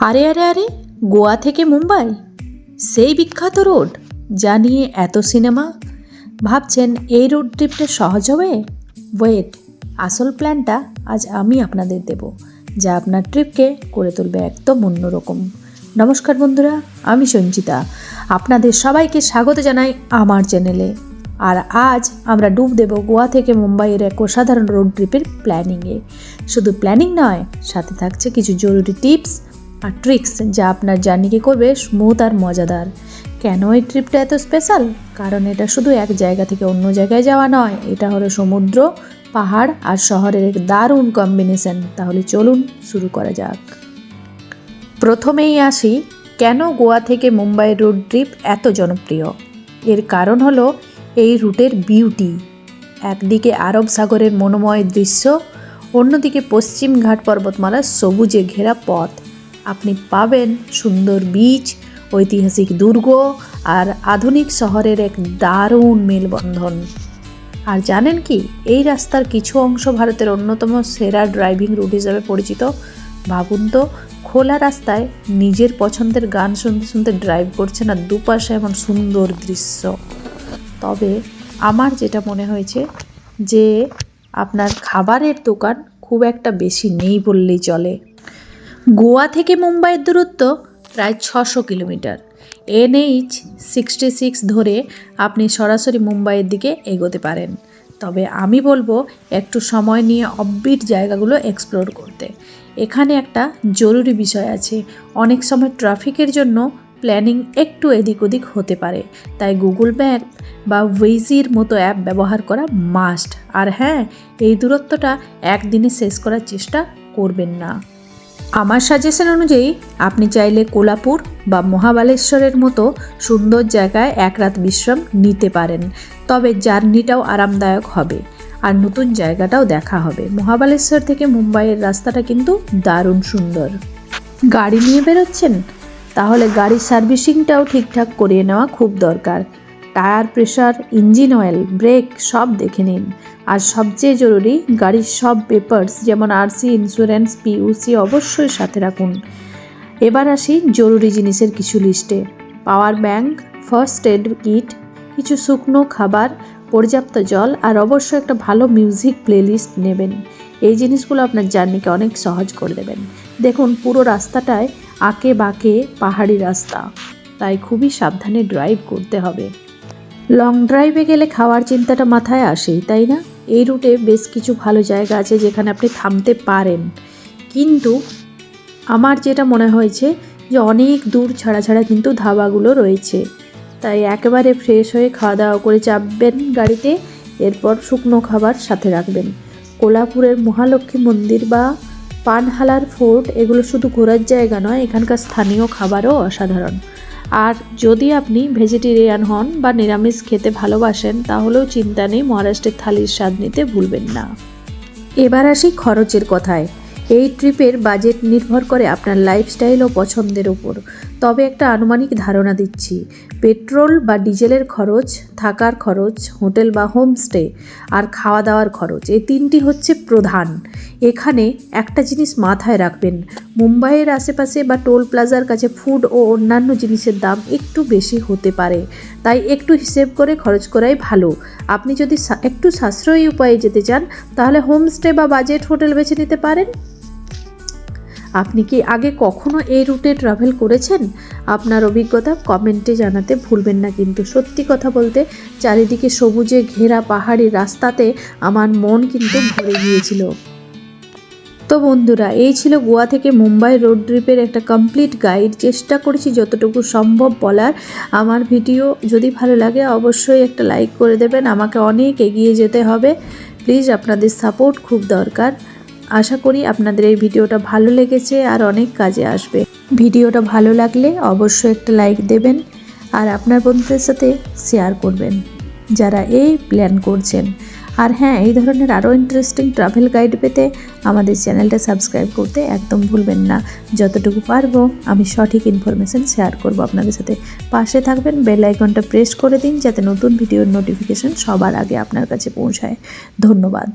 আরে আরে আরে, গোয়া থেকে মুম্বাই? সেই বিখ্যাত রোড যা নিয়ে এত সিনেমা? ভাবছেন এই রোড ট্রিপটা সহজ হবে? ওয়েট, আসল প্ল্যানটা আজ আমি আপনাদের দেব, যা আপনার ট্রিপকে করে তুলবে একদম অন্যরকম নমস্কার বন্ধুরা, আমি সঞ্চিতা। আপনাদের সবাইকে স্বাগত জানাই আমার চ্যানেলে। আর আজ আমরা ডুব দেব গোয়া থেকে মুম্বাইয়ের এক অসাধারণ রোড ট্রিপের প্ল্যানিংয়ে। শুধু প্ল্যানিং নয়, সাথে থাকছে কিছু জরুরি টিপস আর ট্রিক্স যা আপনার জার্নিকে করবে স্মুথ আর মজাদার। কেন এই ট্রিপটা এত স্পেশাল কারণ এটা শুধু এক জায়গা থেকে অন্য জায়গায় যাওয়া নয়, এটা হলো সমুদ্র, পাহাড় আর শহরের এক দারুণ কম্বিনেশন তাহলে চলুন শুরু করা যাক। প্রথমেই আসি, কেন গোয়া থেকে মুম্বাই রোড ট্রিপ এত জনপ্রিয়? এর কারণ হলো এই রুটের বিউটি একদিকে আরব সাগরের মনোময় দৃশ্য, অন্যদিকে পশ্চিম ঘাট পর্বতমালার সবুজে ঘেরা পথ। আপনি পাবেন সুন্দর বীচ, ঐতিহাসিক দুর্গ আর আধুনিক শহরের এক দারুণ মেলবন্ধন। আর জানেন কি, এই রাস্তার কিছু অংশ ভারতের অন্যতম সেরা ড্রাইভিং রুট হিসাবে পরিচিত। ভাবুন তো, খোলা রাস্তায় নিজের পছন্দের গান শুনতে শুনতে ড্রাইভ করছেন আর দুপাশে এমন সুন্দর দৃশ্য। তবে আমার যেটা মনে হয়েছে যে, আপনার খাবারের দোকান খুব একটা বেশি নেই বললেই চলে। গোয়া থেকে মুম্বাইয়ের দূরত্ব প্রায় ছশো কিলোমিটার। এনএইচ সিক্সটি সিক্স ধরে আপনি সরাসরি মুম্বাইয়ের দিকে এগোতে পারেন। তবে আমি বলব, একটু সময় নিয়ে অববিট জায়গাগুলো এক্সপ্লোর করতে। এখানে একটা জরুরি বিষয় আছে। অনেক সময় ট্রাফিকের জন্য প্ল্যানিং একটু এদিক ওদিক হতে পারে। তাই গুগল ম্যাপ বা ওয়েজির মতো অ্যাপ ব্যবহার করা মাস্ট আর হ্যাঁ এই দূরত্বটা একদিনে শেষ করার চেষ্টা করবেন না। আমার সাজেশন অনুযায়ী আপনি চাইলে কোলাপুর বা মহাবালেশ্বরের মতো সুন্দর জায়গায় এক রাত বিশ্রাম নিতে পারেন। তবে জার্নিটাও আরামদায়ক হবে আর নতুন জায়গাটাও দেখা হবে। মহাবালেশ্বর থেকে মুম্বাইয়ের রাস্তাটা কিন্তু দারুণ সুন্দর। গাড়ি নিয়ে বেরোচ্ছেন? তাহলে গাড়ির সার্ভিসিংটাও ঠিকঠাক করিয়ে নেওয়া খুব দরকার। Tyre pressure engine oil, brake সব দেখে নিন। আর সবচেয়ে জরুরি, গাড়ির সব পেপারস যেমন আরসি ইন্স্যুরেন্স পিউসি অবশ্যই সাথে রাখুন। এবার আসি জরুরি জিনিসের কিছু লিস্টে। Power bank first aid kit কিছু শুকনো খাবার, পর্যাপ্ত জল, আর অবশ্যই একটা ভালো মিউজিক প্লেলিস্ট নেবেন। এই জিনিসগুলো আপনার জার্নিকে অনেক সহজ করে দেবেন। দেখুন, পুরো রাস্তাটায় আঁকে বাঁকে পাহাড়ি রাস্তা। তাই খুবই সাবধানে ড্রাইভ করতে হবে। লং ড্রাইভে গেলে খাওয়ার চিন্তাটা মাথায় আসেই, তাই না? এই রুটে বেশ কিছু ভালো জায়গা আছে যেখানে আপনি থামতে পারেন। কিন্তু আমার যেটা মনে হয়েছে যে অনেক দূর ছাড়া ছাড়া কিন্তু ধাবাগুলো রয়েছে। তাই একেবারে ফ্রেশ হয়ে খাওয়া দাওয়া করে চাপবেন গাড়িতে, এরপর শুকনো খাবার সাথে রাখবেন। কোলাপুরের মহালক্ষ্মী মন্দির বা পানহালার ফোর্ট, এগুলো শুধু ঘোরার জায়গা নয়, এখানকার স্থানীয় খাবারও অসাধারণ। আর যদি আপনি ভেজিটেরিয়ান হন বা নিরামিষ খেতে ভালোবাসেন, তাহলেও চিন্তা নেই, মহারাষ্ট্রের থালির স্বাদ নিতে ভুলবেন না। এবার আসি খরচের কথায়। এই ট্রিপের বাজেট নির্ভর করে আপনার লাইফস্টাইল ও পছন্দের উপর। তবে একটা আনুমানিক ধারণা দিচ্ছি। পেট্রোল বা ডিজেলের খরচ, থাকার খরচ, হোটেল বা হোমস্টে আর খাওয়া দাওয়ার খরচ, এই তিনটি হচ্ছে প্রধান। এখানে একটা জিনিস মাথায় রাখবেন, মুম্বাইয়ের আশেপাশে বা টোল প্লাজার কাছে ফুড ও অন্যান্য জিনিসের দাম একটু বেশি হতে পারে, তাই একটু হিসেব করে খরচ করাই ভালো। আপনি যদি একটু সাশ্রয়ী উপায়ে যেতে চান, তাহলে হোমস্টে বা বাজেট হোটেল বেছে নিতে পারেন। আপনি কি আগে কখনো এই রুটে ট্রাভেল করেছেন? আপনার অভিজ্ঞতা কমেন্টে জানাতে ভুলবেন না কিন্তু সত্যি কথা বলতে চারিদিকে সবুজে ঘেরা পাহাড়ি রাস্তাতে আমার মন কিন্তু ভরে গিয়েছিল। তো বন্ধুরা, এই ছিল গোয়া থেকে মুম্বাই রোড ট্রিপের একটা কমপ্লিট গাইড চেষ্টা করেছি যতটুকু সম্ভব বলার। আমার ভিডিও যদি ভালো লাগে অবশ্যই একটা লাইক করে দেবেন। আমাকে অনেক এগিয়ে যেতে হবে। প্লিজ আপনাদের সাপোর্ট খুব দরকার। আশা করি আপনাদের এই ভিডিওটা ভালো লেগেছে আর অনেক কাজে আসবে। ভিডিওটা ভালো লাগলে অবশ্যই একটা লাইক দেবেন আর আপনার বন্ধুদের সাথে শেয়ার করবেন, যারা এই প্ল্যান করছেন। আর হ্যাঁ এই ধরনের আরও ইন্টারেস্টিং ট্রাভেল গাইড পেতে আমাদের চ্যানেলটা সাবস্ক্রাইব করতে একদম ভুলবেন না। যতটুকু পারব, আমি সঠিক ইনফরমেশান শেয়ার করব আপনাদের সাথে। পাশে থাকবেন বেল আইকনটা প্রেস করে দিন, যাতে নতুন ভিডিওর নোটিফিকেশন সবার আগে আপনার কাছে পৌঁছায়। ধন্যবাদ।